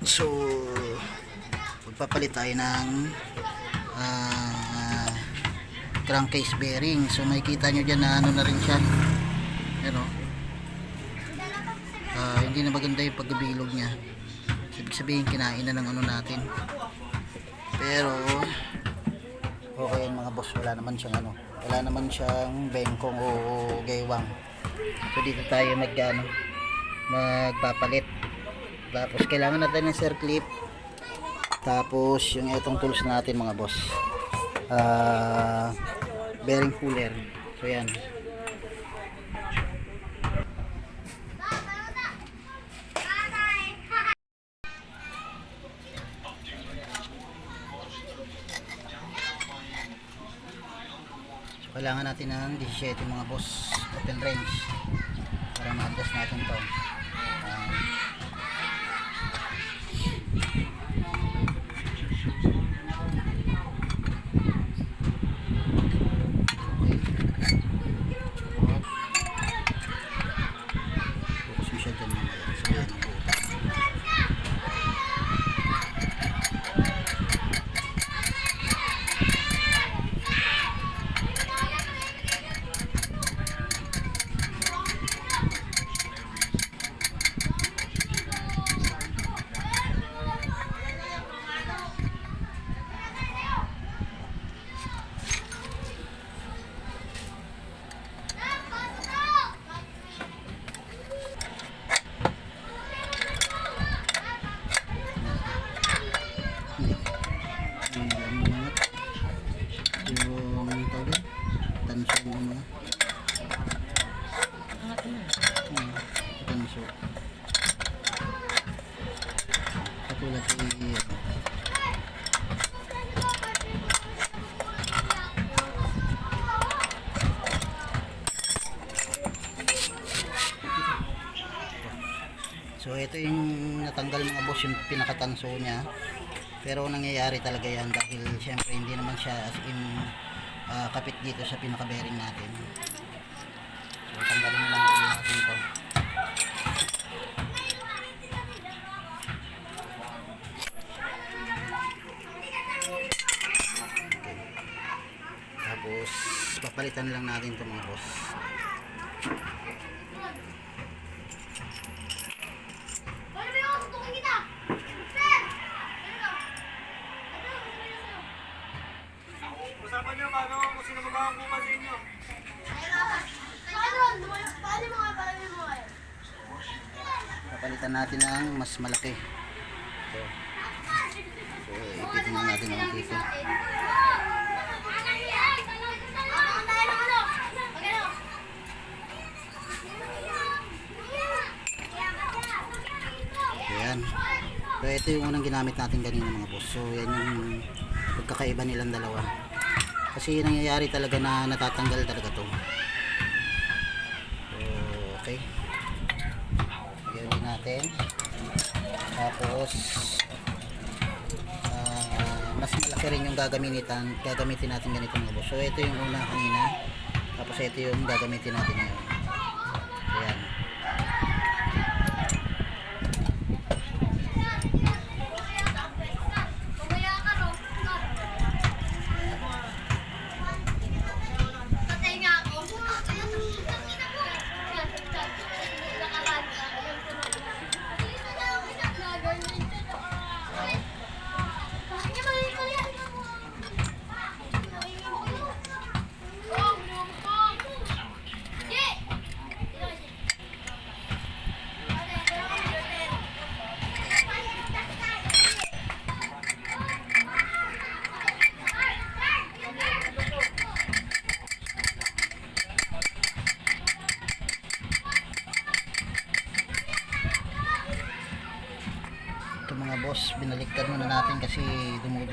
So, magpapalit tayo ng ah, crankcase bearing. So, makikita nyo dyan na ano na rin siya. Ano? Ah, hindi na maganda yung pagbibilog niya. Ibig sabihin, kinain na ng ano natin. Pero, okay mga boss. Wala naman siyang ano. Wala naman siyang bengkong o gaywang. So, dito tayo mag ano, magpapalit. Tapos kailangan natin ng circlip. Tapos yung itong tools natin mga boss. Ah, bearing puller. So yan. Kailangan natin ng 17 mga boss open range para ma-adjust natin to. Ah, Focus mo siya dyan mga yan. Sa yan ang butas. Yung laminat. Yung tawag yun? Tanso yung mga. Hmm, Tanso. Katulad kay So ito yung natanggal mga boss yung pinakatanso niya. Pero nangyayari talaga yan dahil syempre hindi naman siya as in ah, kapit dito sa pinaka-bearing natin. So tanggalin lang natin to. Papalitan lang natin to mga boss. Ano ba kita? Sir! Usapan nyo paano kung sino inyo. Mo nga? Paano mo nga? Papalitan natin ng mas malaki. So, so ipitin na natin ang dito. So ito yung unang ginamit natin kanina mga boss. So yan yung pagkakaiba nilang dalawa. Kasi nangyayari talaga na natatanggal talaga to. So okay. Gawin natin. Tapos ah, mas malaki rin yung gagamitin gagamitin natin ganito mga boss. So ito yung una kanina. Tapos ito yung gagamitin natin ngayon. Ayan.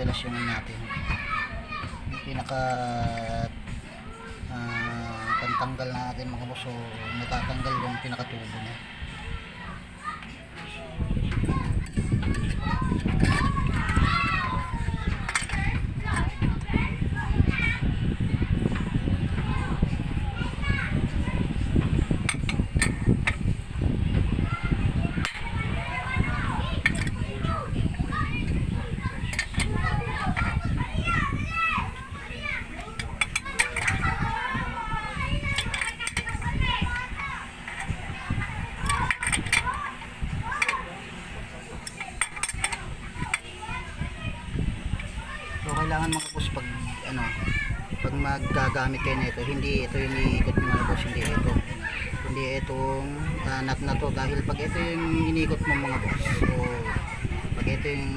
Ano natin. Yung pinaka ah, pantanggal natin mga boss so natatanggal yung pinakatubo niya kailangan mga boss pag ano pag maggagamit kayo nito. Hindi ito yung iikot nyo mga boss. Hindi ito. Hindi itong uh, nut na to. Dahil pag ito yung iniikot mo mga boss so pag ito yung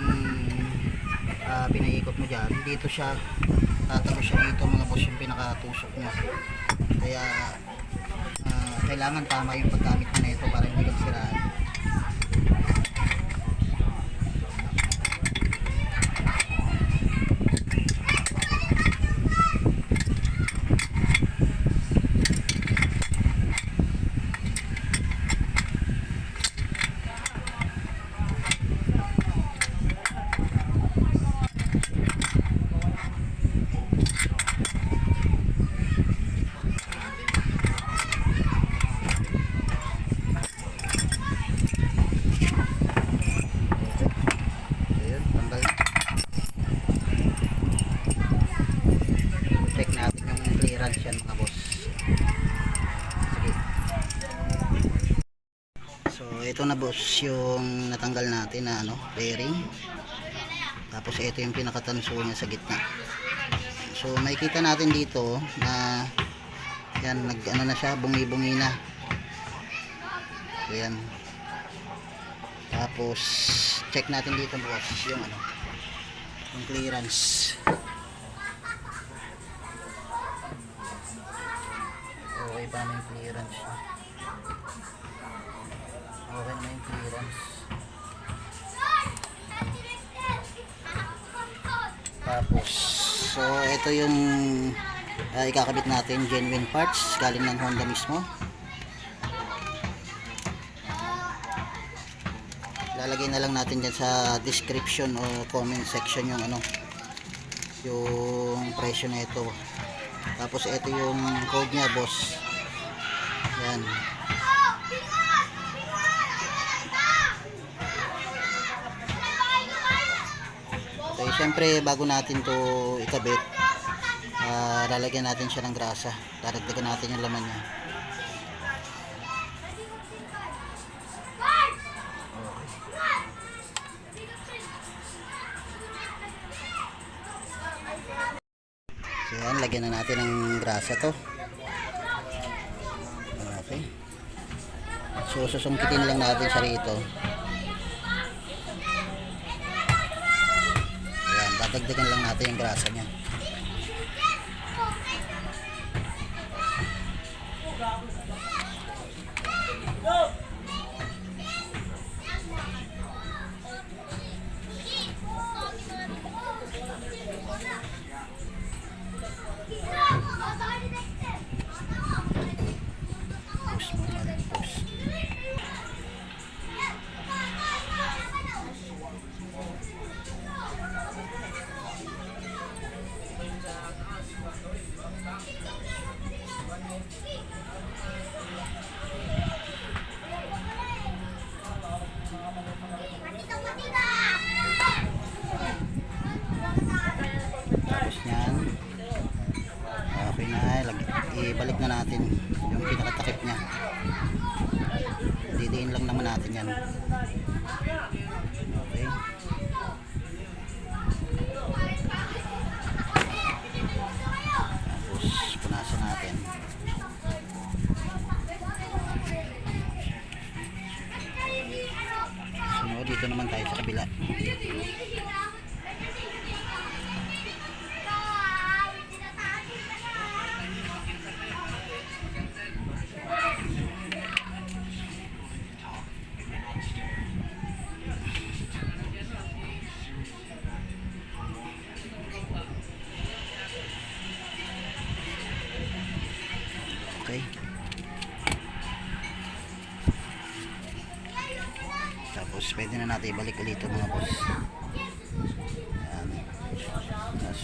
uh, pinaikot mo dyan dito siya tatago siya dito mga boss yung pinakatusok nyo kaya ah, kailangan tama yung paggamit mo na ito para hindi ka Ayun, tanggal. Check natin yung clearance yan mga boss. Sige. So, boss yung natanggal natin na ano, bearing. Tapos ito yung pinakatanso niya sa gitna. So, makikita natin dito na yan, nag ano na siya, bungi-bungi na. So. Tapos, check natin dito boss yung ano, yung clearance. Okay ba na yung clearance Tapos, so ito yung ah, ikakabit natin genuine parts galing ng Honda mismo. lalagay na lang natin dyan sa description o comment section yung ano yung presyo na ito. Tapos ito yung code niya boss. Yan okay syempre bago natin to ikabit ah, lalagyan natin siya ng grasa dadagdagan natin yung laman niya So yan, lagyan na natin ng grasa to. Okay. So susungkitin lang natin siya rito. Ayan, dadagdagan lang natin yung grasa niya. Natin yan. Tapos pwede na natin ibalik ulit mga boss. Yan. Tapos,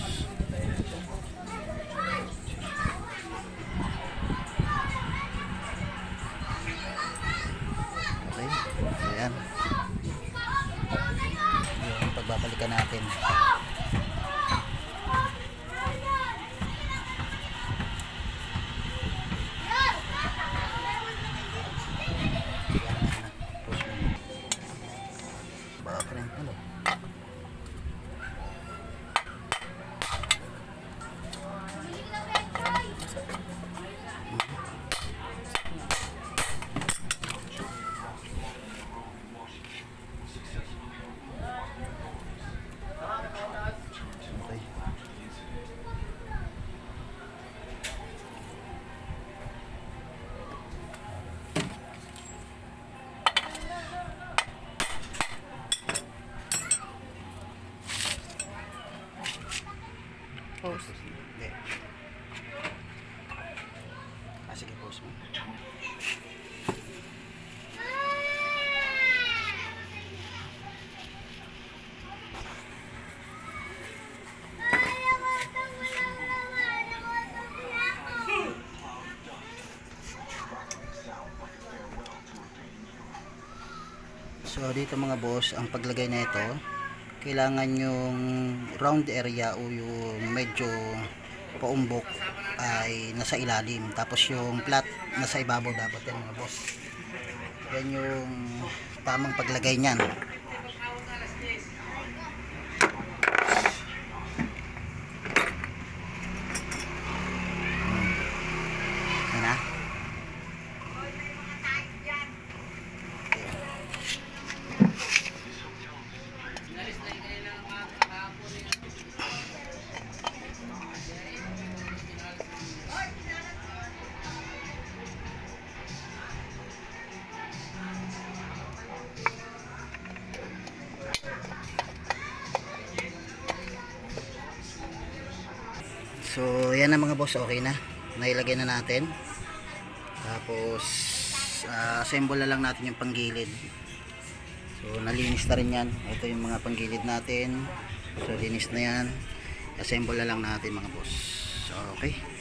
okay. So yan. Yung pagbabalikan natin. boss mo. So dito mga boss, ang paglagay na ito, kailangan yung round area o yung medyo paumbok ay nasa ilalim. Tapos yung flat nasa ibabaw dapat yan mga boss. Yan yung tamang paglagay niyan. So, yan na mga boss, okay na. Nailagay na natin. Tapos, ah, assemble na lang natin yung panggilid. So, nalinis na rin yan. Ito yung mga panggilid natin. So, linis na yan. Assemble na lang natin mga boss. So, okay.